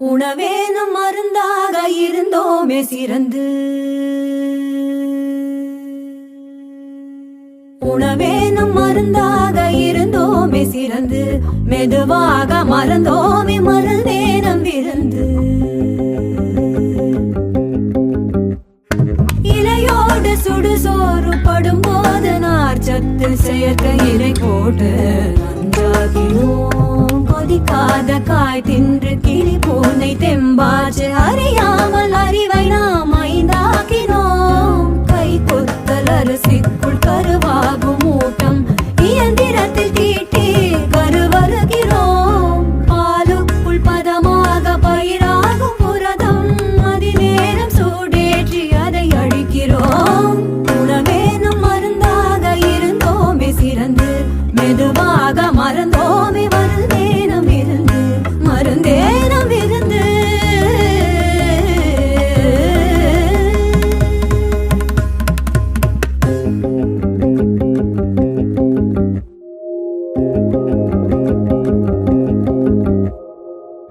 உணவேனும் மருந்தாக இருந்தோமே சிறந்து. உணவேனும் மருந்தாக இருந்தோமே சிறந்து. மெதுவாக மறந்தோமே மருந்தேனம் விருந்து. இலையோடு சுடுசோறு படும் போது நார்ச்சத்தில் செயற்கை இலை போட்டு நஞ்சாகினோம் கொதிக்காத காய் தின்று கீ टेम्बाज हरे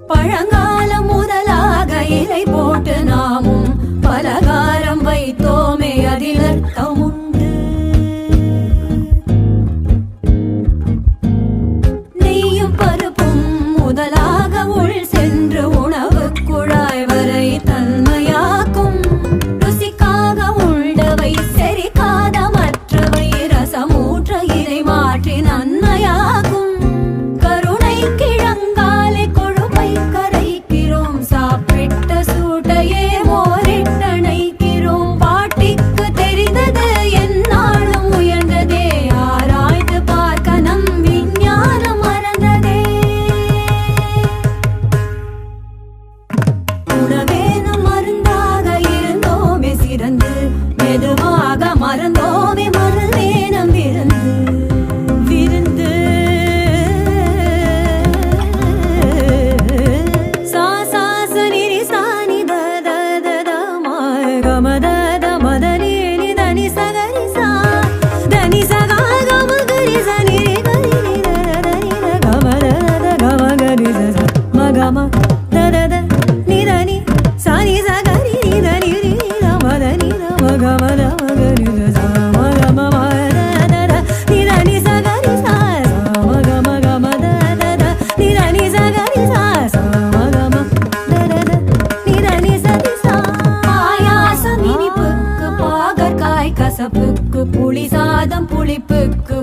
பழங்காலம் முதலாக இலை போட்டு நாமும் பலகாரம் வைத்தோமே அதில் அர்த்தம் புளிப்புக்கு புளி சாதம் புளிப்புக்கு.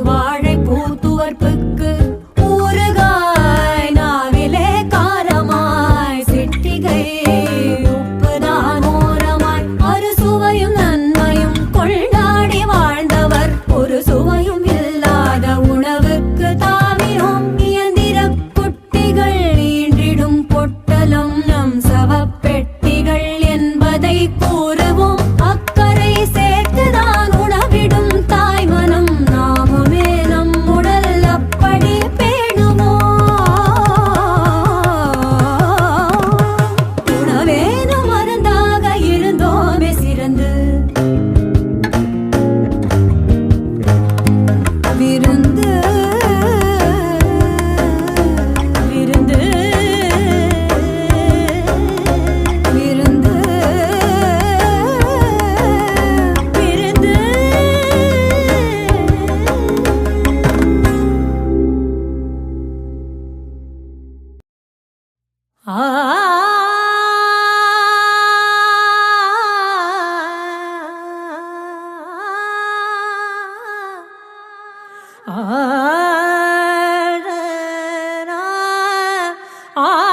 ah,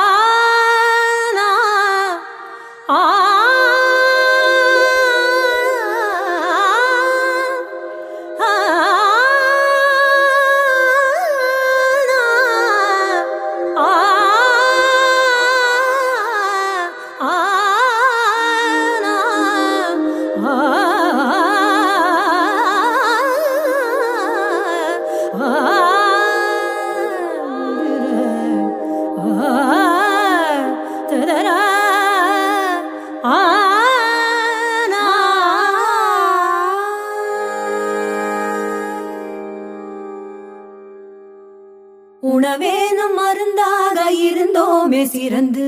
உணவேனும் மருந்தாக இருந்தோமே சிறந்து.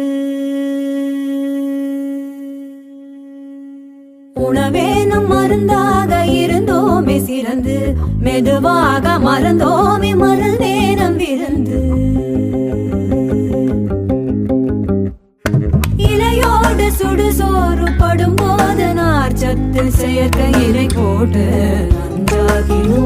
உணவேனும் மருந்தாக இருந்தோமே சிறந்து. மெதுவாக மறந்தோமே மருந்தேனம் விருந்து. இலையோடு சுடுசோறு படும் போது நார்ச்சத்தில் செயற்கை இலை போட்டு நன்றாகினோம்